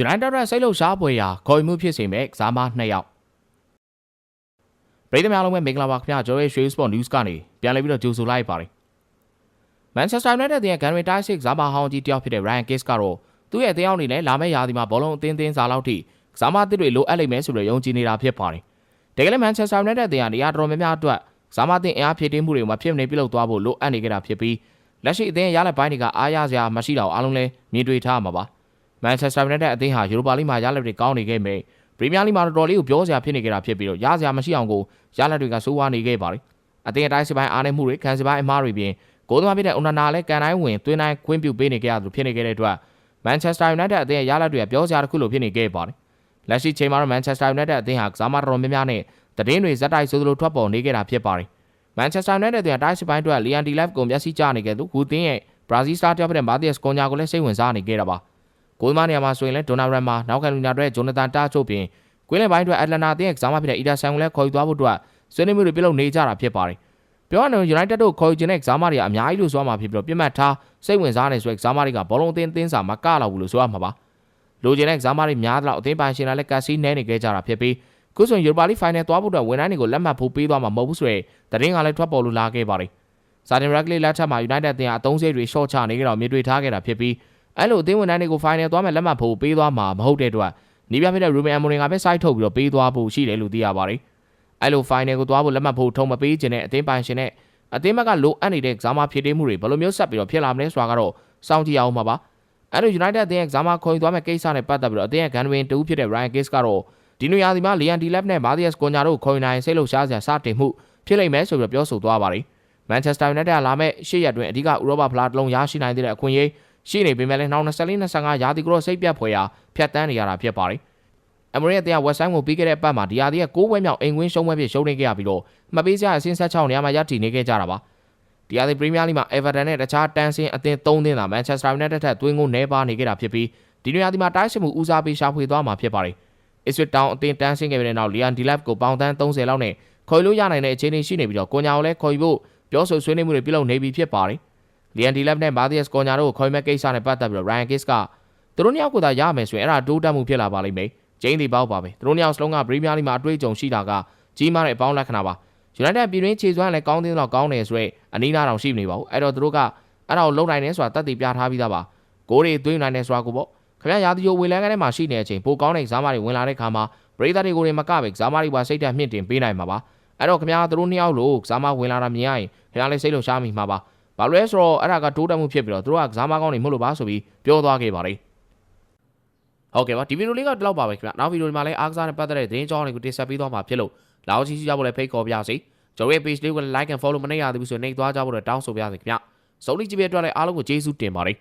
United ရဲ့စိတ်လုံရှားပွဲရာခေါ်ယူမှုဖြစ်စေမဲ့ကစားမ2ယောက်ပြည်သူများလုံးပဲမင်္ဂလာပါခင်ဗျာကျွန်တော်ရဲ့ Share Sport News ကနေပြန်လည်ပြီးတော့ကြိုဆိုလိုက်ပါတယ် Manchester United ရဲ့ဂန်ရီတိုင်းစစ်ကစားမဟောင်းကြီးတယောက်ဖြစ်တဲ့ Ryan Giggs ကတော့သူ့ရဲ့အသင်းအောင်အနေနဲ့လာမယ့်ရာသီမှာဘောလုံးအသင်းသင်းစားလောက်ထိကစားမအသစ်တွေလိုအပ်လိမ့်မယ်ဆိုတော့ယုံကြည်နေတာဖြစ်ပါတယ်တကယ်လည်း Manchester United အသင်းကနေရာတော်များများအတွက်ကစားမအသင်းအင်အားဖြည့်တင်းမှုတွေမှာဖြစ်နေပြုလုပ်သွားဖို့လိုအပ်နေကြတာဖြစ်ပြီးလက်ရှိအသင်းရလက်ပိုင်းတွေကအားရစရာမရှိတော့အားလုံးလဲမြင်တွေ့ထားမှာပါ မန်ချက်စတာယူနိုက်တက်အသင်းဟာယူရိုပါလိမှာရလက်တွေကောင်းနေခဲ့မယ်ပရီးမီးယားလိမှာတော်တော်လေးကိုပြောစရာဖြစ်နေကြတာဖြစ်ပြီးတော့ရစရာမရှိအောင်ကိုရလက်တွေကစိုးဝါးနေခဲ့ပါတယ်အသင်းအတိုင်းစပိုင်းအားနည်းမှုတွေခံစပိုင်းအမားတွေပြင်ဂိုးသမားဖြစ်တဲ့ဦးနာနာလည်းကန်တိုင်းဝင်သွင်းတိုင်းခွင့်ပြုပေးနေကြရသလိုဖြစ်နေခဲ့တဲ့အတွက်မန်ချက်စတာယူနိုက်တက်အသင်းရဲ့ရလက်တွေကပြောစရာတစ်ခုလိုဖြစ်နေခဲ့ပါတယ်လက်ရှိချိန်မှာတော့မန်ချက်စတာယူနိုက်တက်အသင်းဟာကစားမတော်များများနဲ့တည်င်းတွေဇက်တိုက်ဆိုသလိုထွက်ပေါ်နေခဲ့တာဖြစ်ပါတယ်မန်ချက်စတာယူနိုက်တက်အသင်းအတိုင်းစပိုင်းအတွက်လီယန်ဒီလက်ကိုမျက်စိကျနေခဲ့သူဂူတင်းရဲ့ဘရာဇီးစတာတယောက်ဖြစ်တဲ့မာသီယက်စ်ကွန်ညာကိုလည်းစိတ်ဝင်စားနေခဲ့တာပါ ဂိုးသမားနေရာမှာဆိုရင်လည်းဒိုနာရမ်မာနောက်ကလူနာတွေဂျိုနာသန်တာချို့ပြင်ကွင်းလယ်ပိုင်းအတွက်အက်တလန်နာတင်းရဲ့ကစားမဖြစ်တဲ့အီဒါဆန်ကိုလည်းခေါ်ယူသွားဖို့အတွက်ဆွေးနွေးမှုတွေပြုလုပ်နေကြတာဖြစ်ပါတယ်ပြောရရင် United တို့ခေါ်ယူခြင်းတဲ့ကစားမတွေကအများကြီးလို့ဆိုရမှာဖြစ်ပြီးတော့ပြတ်မှတ်ထားစိတ်ဝင်စားနေဆိုတဲ့ကစားမတွေကဘောလုံးအသင်းအသင်းစာမကလောက်ဘူးလို့ဆိုရမှာပါလိုချင်တဲ့ကစားမတွေများသလောက်အသင်းပိုင်ရှင်လည်းကက်စီနဲနေခဲ့ကြတာဖြစ်ပြီးခုဆိုရင် Europa League Final သွားဖို့အတွက်ဝန်ထမ်းတွေကိုလက်မှတ်ဖို့ပေးသွားမှာမဟုတ်ဘူးဆိုရယ်တရင်ကလည်းထွက်ပေါ်လို့လာခဲ့ပါတယ်စာတင်ရက်ဂလီလက်ထက်မှာ United အသင်းကအသုံးစရိတ်တွေ short ချနေကြတော့မြေတွေ့ထားခဲ့တာဖြစ်ပြီး အဲ့လိုအသင်းဝန်ထမ်းတွေကို final သွားမယ်လက်မှတ်ဖို့ပေးသွားမှာမဟုတ်တဲ့အတွက်နီးပြဖြစ်တဲ့ Ruben Amorim ကပဲ site ထုတ်ပြီးတော့ပေးသွားဖို့ရှိတယ်လို့သိရပါတယ်။အဲ့လို final ကိုသွားဖို့လက်မှတ်ဖို့ထုံမပေးခြင်းနဲ့အသင်းပိုင်ရှင်နဲ့အသင်းဘက်ကလိုအပ်နေတဲ့ကစားမဖြစ်တည်မှုတွေဘယ်လိုမျိုးဆက်ပြီးတော့ဖြစ်လာမလဲဆိုတာကတော့စောင့်ကြည့်အောင်ပါပါ။အဲ့လို United အသင်းရဲ့ကစားမခေါ်ယူသွားမဲ့ကိစ္စနဲ့ပတ်သက်ပြီးတော့အသင်းရဲ့ဂန်ဝင်တူဖြစ်တဲ့ Ryan Giggs ကတော့ဒီနွေရာသီမှာ Liam Delap နဲ့ Matthias Cunha တို့ခေါ်ယူနိုင်စိတ်လှုပ်ရှားစရာစတင်မှုဖြစ်လိမ့်မယ်ဆိုပြီးတော့ပြောဆိုသွားပါတယ်။ Manchester United ကလာမဲ့ရှေ့ရက်တွင်အဓိကဥရောပဖလားတစ်လုံးရရှိနိုင်တဲ့အခွင့်အရေး ရှိနေပေမဲ့လည်းနောက်24-25ရာသီကရောစိတ်ပြတ်ဖွယ်ရာဖြတ်တန်းနေရတာဖြစ်ပါတယ်။အမရီရဲ့တရားဝက်ဆိုင်းကိုပြီးခဲ့တဲ့ပတ်မှာဒီရာသီရဲ့6ပွဲမြောက်အိမ်ကွင်းရှုံးပွဲဖြစ်ရှုံးနေခဲ့ရပြီးတော့မပေးစရာအဆင့်16နေရာမှာရတည်နေခဲ့ကြတာပါ။ဒီရာသီပရီးမီးယားလိမှာ Everton နဲ့တခြားတန်းစင်းအသင်း3သင်းသာ Manchester United ထက်သွင်းကိုနှဲပါနေခဲ့တာဖြစ်ပြီးဒီနေရာဒီမှာတိုက်စစ်မှုဦးစားပေးရှာဖွေသွားမှာဖြစ်ပါတယ်။ Ipswich Town အသင်းတန်းစင်းခဲ့ပြီးတဲ့နောက် Liam Delap ကိုပေါင်တန်း30လောက်နဲ့ခေါ်လို့ရနိုင်တဲ့အခြေအနေရှိနေပြီးတော့ကိုညာကိုလည်းခေါ်ယူဖို့ပြောဆိုဆွေးနွေးမှုတွေပြုလုပ်နေပြီဖြစ်ပါတယ်။ Liam Delap နဲ့ Matthias Cunha တို့ကိုခေါ်မဲ့ကိစ္စနဲ့ပတ်သက်ပြီးတော့ Ryan Giggs ကသူတို့နှစ်ယောက်ကိုသာရမယ်ဆိုရင်အဲ့ဒါတိုးတက်မှုဖြစ်လာပါလိမ့်မယ်။ဂျိန်းဒီပေါက်ပါပဲ။သူတို့နှစ်ယောက်စလုံးက Premier League မှာအတွေ့အကြုံရှိတာကကြီးမားတဲ့အပေါင်းလက္ခဏာပါ။ United ပြည်တွင်းခြေစွမ်းလည်းကောင်းသေးတော့ကောင်းတယ်ဆိုရဲအနီးနားတောင်ရှိနေပါဘူး။အဲ့တော့သူတို့ကအဲ့ဒါကိုလုံနိုင်တယ်ဆိုတာတတ်သိပြထားပြီးသားပါ။ဂိုးတွေသွင်းနိုင်တယ်ဆိုတာကိုပေါ့။ခင်ဗျာရာသီယိုဝေလန်းကထဲမှာရှိနေတဲ့အချိန်ပိုကောင်းတဲ့ကစားမတွေဝင်လာတဲ့ခါမှာပရိသတ်တွေကိုတွေမကပဲကစားမတွေပါစိတ်ဓာတ်မြင့်တင်ပေးနိုင်မှာပါ။အဲ့တော့ခင်ဗျာသူတို့နှစ်ယောက်လို့ကစားမဝင်လာတာမြင်ရရင်ခင်ဗျာလည်းစိတ်လှုပ်ရှားမိမှာပါ။ ဘာလို့လဲဆိုတော့အဲ့ဒါကတိုးတက်မှုဖြစ်ပြီးတော့သူတို့ကကစားမကောင်းနေမဟုတ်လို့ပါဆိုပြီးပြောသွားခဲ့ပါတယ်ဟုတ်ကဲ့ပါဒီဗီဒီယိုလေးကဒီလောက်ပါပဲခင်ဗျနောက်ဗီဒီယိုဒီမှာလည်းအားကစားနဲ့ပတ်သက်တဲ့သတင်းကြောင်းတွေကိုတင်ဆက်ပေးသွားမှာဖြစ်လို့လာအောင်ချီစီကြဖို့လည်းဖိတ်ခေါ်ပါရစေကျွန်တော်ရဲ့ page လေးကို like and follow မနေရသေးဘူးဆိုရင်နှိပ်သွားကြဖို့တော့တောင်းဆိုပါရစေခင်ဗျစုံလီကြည့်ပြအတွက်လည်းအားလုံးကိုကျေးဇူးတင်ပါတယ်